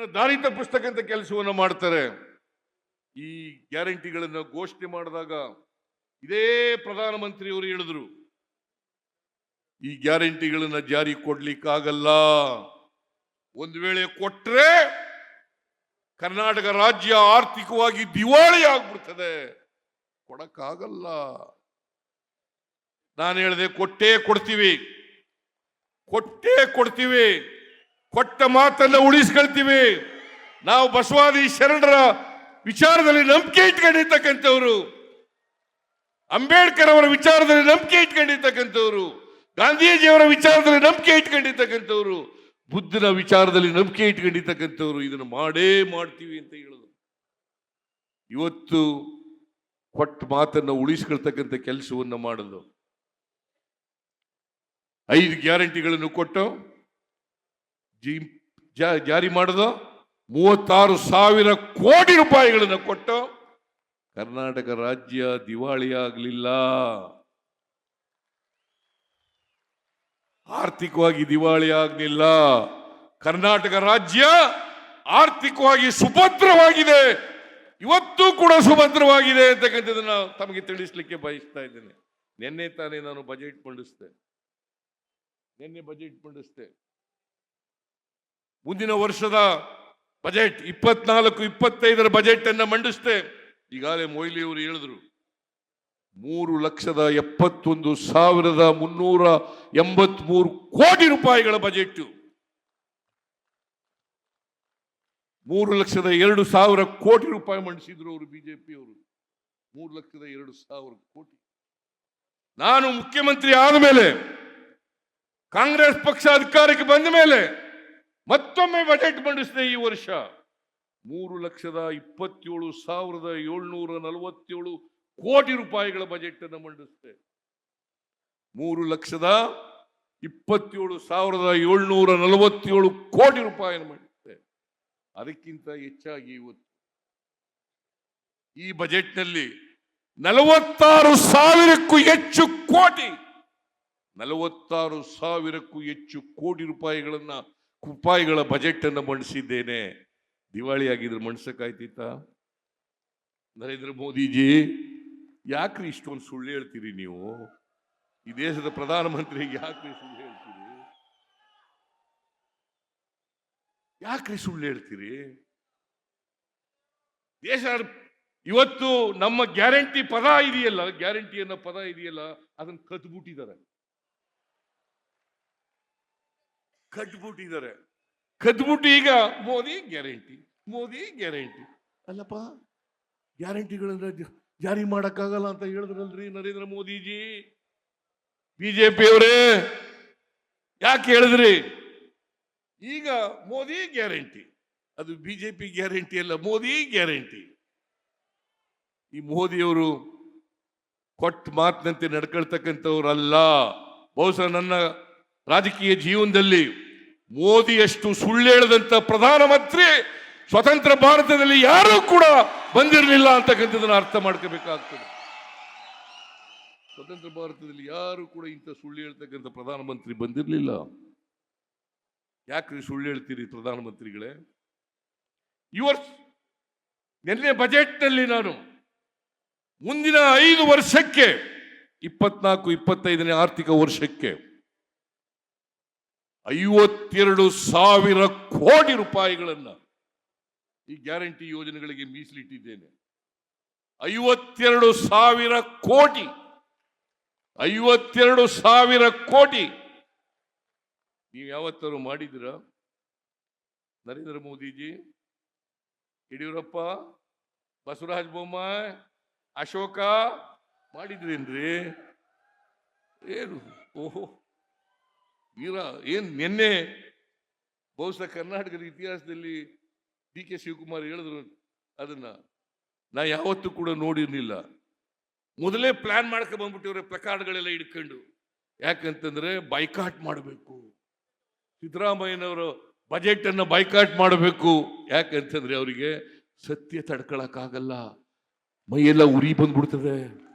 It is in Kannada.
ಜನರನ್ನ ದಾರಿ ತಪ್ಪಿಸ್ತಕ್ಕಂಥ ಕೆಲಸವನ್ನು ಮಾಡ್ತಾರೆ. ಈ ಗ್ಯಾರಂಟಿಗಳನ್ನು ಘೋಷಣೆ ಮಾಡಿದಾಗ ಇದೇ ಪ್ರಧಾನಮಂತ್ರಿಯವರು ಹೇಳಿದ್ರು, ಈ ಗ್ಯಾರಂಟಿಗಳನ್ನು ಜಾರಿ ಕೊಡ್ಲಿಕ್ಕಾಗಲ್ಲ. ಒಂದು ವೇಳೆ ಕೊಟ್ಟರೆ ಕರ್ನಾಟಕ ರಾಜ್ಯ ಆರ್ಥಿಕವಾಗಿ ದಿವಾಳಿ ಆಗ್ಬಿಡ್ತದೆ. ಕೊಡಕ್ಕಾಗಲ್ಲ. ನಾನು ಹೇಳಿದೆ ಕೊಟ್ಟೇ ಕೊಡ್ತೀವಿ. ಕೊಟ್ಟೇ ಕೊಡ್ತೀವಿ. ಕೊಟ್ಟ ಮಾತನ್ನ ಉಳಿಸ್ಕೊಳ್ತೀವಿ. ನಾವು ಬಸವಾದಿ ಶರಣರ ವಿಚಾರದಲ್ಲಿ ನಂಬಿಕೆ ಇಟ್ಕೊಂಡಿರ್ತಕ್ಕಂಥವ್ರು. ಅಂಬೇಡ್ಕರ್ ಅವರ ವಿಚಾರದಲ್ಲಿ ನಂಬಿಕೆ ಇಟ್ಕೊಂಡಿರ್ತಕ್ಕಂಥವ್ರು. ಗಾಂಧೀಜಿಯವರ ವಿಚಾರದಲ್ಲಿ ನಂಬಿಕೆ ಇಟ್ಕೊಂಡಿರ್ತಕ್ಕಂಥವ್ರು. ಬುದ್ಧನ ವಿಚಾರದಲ್ಲಿ ನಂಬಿಕೆ ಇಟ್ಕೊಂಡಿರ್ತಕ್ಕಂಥವ್ರು. ಇದನ್ನು ಮಾಡೇ ಮಾಡ್ತೀವಿ ಅಂತ ಹೇಳೋದು. ಇವತ್ತು ಕೊಟ್ಟ ಮಾತನ್ನು ಉಳಿಸ್ಕೊಳ್ತಕ್ಕಂಥ ಕೆಲಸವನ್ನು ಮಾಡಲು ಐದು ಗ್ಯಾರಂಟಿಗಳನ್ನು ಕೊಟ್ಟು ಜಾರಿ ಮಾಡಿದ? ಮೂವತ್ತಾರು ಸಾವಿರ ಕೋಟಿ ರೂಪಾಯಿಗಳನ್ನು ಕೊಟ್ಟು ಕರ್ನಾಟಕ ರಾಜ್ಯ ದಿವಾಳಿ ಆಗಲಿಲ್ಲ ಆರ್ಥಿಕವಾಗಿ ದಿವಾಳಿ ಆಗಲಿಲ್ಲ. ಕರ್ನಾಟಕ ರಾಜ್ಯ ಆರ್ಥಿಕವಾಗಿ ಸುಭದ್ರವಾಗಿದೆ. ಇವತ್ತು ಕೂಡ ಸುಭದ್ರವಾಗಿದೆ ಅಂತಕ್ಕಂಥದ್ದನ್ನ ತಮಗೆ ತಿಳಿಸ್ಲಿಕ್ಕೆ ಬಯಸ್ತಾ ಇದ್ದೇನೆ. ನಿನ್ನೆ ತಾನೇ ನಾನು ಬಜೆಟ್ ಮಂಡಿಸಿದೆ. ನಿನ್ನೆ ಬಜೆಟ್ ಮಂಡಿಸಿದೆ. ಮುಂದಿನ ವರ್ಷದ ಬಜೆಟ್, ಇಪ್ಪತ್ನಾಲ್ಕು, ಇಪ್ಪತ್ತೈದರ ಬಜೆಟ್ ಅನ್ನ ಮಂಡಿಸ್ತೆ ಈಗಾಗಲೇ ಮೊಯ್ಲಿ ಅವರು ಹೇಳಿದ್ರು, ಮೂರು ಲಕ್ಷದ ಎಪ್ಪತ್ತೊಂದು ಸಾವಿರದ ಮುನ್ನೂರ ಎಂಬತ್ಮೂರು ಕೋಟಿ ರೂಪಾಯಿಗಳ ಬಜೆಟ್ ಮೂರು ಲಕ್ಷದ ಎರಡು ಸಾವಿರ ಕೋಟಿ ರೂಪಾಯಿ ಮಂಡಿಸಿದ್ರು ಅವರು ಬಿಜೆಪಿ ಅವರು. ಮೂರು ಲಕ್ಷದ ಎರಡು ಸಾವಿರ ಕೋಟಿ. ನಾನು ಮುಖ್ಯಮಂತ್ರಿ ಆದ ಮೇಲೆ, ಕಾಂಗ್ರೆಸ್ ಪಕ್ಷ ಅಧಿಕಾರಕ್ಕೆ ಬಂದ ಮೇಲೆ ಮತ್ತೊಮ್ಮೆ ಬಜೆಟ್ ಮಂಡಿಸಿದೆ ಈ ವರ್ಷ ಮೂರು ಲಕ್ಷದ ಇಪ್ಪತ್ತೇಳು ಸಾವಿರದ ಏಳ್ನೂರ ನಲವತ್ತೇಳು ಕೋಟಿ ರೂಪಾಯಿಗಳ ಬಜೆಟ್ ಅನ್ನು ಮಂಡಿಸಿದೆ ಮೂರು ಲಕ್ಷದ ಇಪ್ಪತ್ತೇಳು ಸಾವಿರದ ಏಳ್ನೂರ ನಲವತ್ತೇಳು ಕೋಟಿ ರೂಪಾಯಿಯನ್ನು ಮಂಡಿಸಿದೆ ಅದಕ್ಕಿಂತ ಹೆಚ್ಚಾಗಿ ಇವತ್ತು ಈ ಬಜೆಟ್ನಲ್ಲಿ ನಲವತ್ತಾರು ಸಾವಿರಕ್ಕೂ ಹೆಚ್ಚು ಕೋಟಿ, ನಲವತ್ತಾರು ಸಾವಿರಕ್ಕೂ ಹೆಚ್ಚು ಕೋಟಿ ರೂಪಾಯಿಗಳನ್ನ ರೂಪಾಯಿಗಳ ಬಜೆಟ್ ಅನ್ನು ಮಂಡಿಸಿದ್ದೇನೆ. ದಿವಾಳಿ ಆಗಿದ್ರೆ ನರೇಂದ್ರ ಮೋದಿಜಿ, ಯಾಕ್ರಿ ಇಷ್ಟೊಂದು ಸುಳ್ಳು ಹೇಳ್ತೀರಿ ನೀವು? ಈ ದೇಶದ ಪ್ರಧಾನಮಂತ್ರಿಗೆ ಯಾಕ್ರಿ ಸುಳ್ಳು ಹೇಳ್ತೀರಿ? ಯಾಕ್ರಿ ಸುಳ್ಳು ಹೇಳ್ತೀರಿ? ದೇಶ ಇವತ್ತು ನಮ್ಮ ಗ್ಯಾರಂಟಿ ಪದ ಇದೆಯಲ್ಲ ಗ್ಯಾರಂಟಿ ಅನ್ನೋ ಪದ ಇದೆಯಲ್ಲ, ಅದನ್ನ ಕದ್ಬಿಟ್ಟಿದ್ದಾರೆ. ಕಟ್ಬಿಟ್ಟಿದ್ದಾರೆ. ಕದ್ಬಿಟ್ಟು ಈಗ ಮೋದಿ ಗ್ಯಾರಂಟಿ ಮೋದಿ ಗ್ಯಾರಂಟಿ. ಅಲ್ಲಪ್ಪ ಗ್ಯಾರಂಟಿಗಳನ್ನ ಜಾರಿ ಮಾಡಕ್ಕಾಗಲ್ಲ ಅಂತ ಹೇಳಿದ್ರಲ್ರಿ ನರೇಂದ್ರ ಮೋದಿಜಿ. ಬಿಜೆಪಿ ಅವರೇ ಯಾಕೆ ಹೇಳಿದ್ರಿ? ಈಗ ಮೋದಿ ಗ್ಯಾರಂಟಿ. ಅದು ಬಿಜೆಪಿ ಗ್ಯಾರಂಟಿ ಅಲ್ಲ ಮೋದಿ ಗ್ಯಾರಂಟಿ. ಈ ಮೋದಿಯವರು ಕೊಟ್ಟ ಮಾತಿನಂತೆ ನಡ್ಕೊಳ್ತಕ್ಕಂಥವ್ರಲ್ಲ. ಬಹುಶಃ ನನ್ನ ರಾಜಕೀಯ ಜೀವನದಲ್ಲಿ ಮೋದಿಯಷ್ಟು ಸುಳ್ಳು ಹೇಳದಂತ ಪ್ರಧಾನಮಂತ್ರಿ ಸ್ವತಂತ್ರ ಭಾರತದಲ್ಲಿ ಯಾರೂ ಕೂಡ ಬಂದಿರಲಿಲ್ಲ ಅಂತಕ್ಕಂಥದನ್ನ ಅರ್ಥ ಮಾಡ್ಕೋಬೇಕಾಗ್ತದೆ. ಸ್ವತಂತ್ರ ಭಾರತದಲ್ಲಿ ಯಾರು ಕೂಡ ಇಂಥ ಸುಳ್ಳು ಹೇಳ್ತಕ್ಕಂಥ ಪ್ರಧಾನಮಂತ್ರಿ ಬಂದಿರಲಿಲ್ಲ. ಯಾಕ್ರಿ ಸುಳ್ಳು ಹೇಳ್ತೀರಿ ಪ್ರಧಾನಮಂತ್ರಿಗಳೇ? ಇವರ್ ನಿನ್ನೆ ಬಜೆಟ್ನಲ್ಲಿ ನಾನು ಮುಂದಿನ ಐದು ವರ್ಷಕ್ಕೆ, ಇಪ್ಪತ್ನಾಲ್ಕು, ಇಪ್ಪತ್ತೈದನೇ ಆರ್ಥಿಕ ವರ್ಷಕ್ಕೆ ಐವತ್ತೆರಡು ಸಾವಿರ ಕೋಟಿ ರೂಪಾಯಿಗಳನ್ನು ಈ ಗ್ಯಾರಂಟಿ ಯೋಜನೆಗಳಿಗೆ ಮೀಸಲಿಟ್ಟಿದ್ದೇನೆ. ಐವತ್ತೆರಡು ಸಾವಿರ ಕೋಟಿ, ಐವತ್ತೆರಡು ಸಾವಿರ ಕೋಟಿ. ನೀವು ಯಾವತ್ತಾರು ಮಾಡಿದ್ರ ನರೇಂದ್ರ ಮೋದಿಜಿ, ಯಡಿಯೂರಪ್ಪ, ಬಸವರಾಜ ಬೊಮ್ಮಾಯಿ, ಅಶೋಕ ಮಾಡಿದ್ರೇನ್ರಿ? ಏನು? ಓಹೋ. ವೀರ ಏನು ನಿನ್ನೆ ಬಹುಶಃ ಕರ್ನಾಟಕದ ಇತಿಹಾಸದಲ್ಲಿ ಡಿ ಕೆ ಶಿವಕುಮಾರ್ ಹೇಳಿದ್ರು ಅದನ್ನ. ನಾ ಯಾವತ್ತೂ ಕೂಡ ನೋಡಿರ್ಲಿಲ್ಲ. ಮೊದಲೇ ಪ್ಲಾನ್ ಮಾಡ್ಕೊಂಡು ಬಂದ್ಬಿಟ್ಟಿವ್ರೆ ಪ್ರಕಾರಗಳೆಲ್ಲ ಇಟ್ಕೊಂಡು ಯಾಕಂತಂದ್ರೆ ಬೈಕಾಟ್ ಮಾಡಬೇಕು. ಸಿದ್ದರಾಮಯ್ಯನವರು ಬಜೆಟ್ ಅನ್ನು ಬೈಕಾಟ್ ಮಾಡಬೇಕು. ಯಾಕಂತಂದ್ರೆ ಅವರಿಗೆ ಸತ್ಯ ತಡ್ಕೊಳಕ್ಕಾಗಲ್ಲ. ಮೈಯೆಲ್ಲ ಉರಿ ಬಂದ್ಬಿಡ್ತದೆ.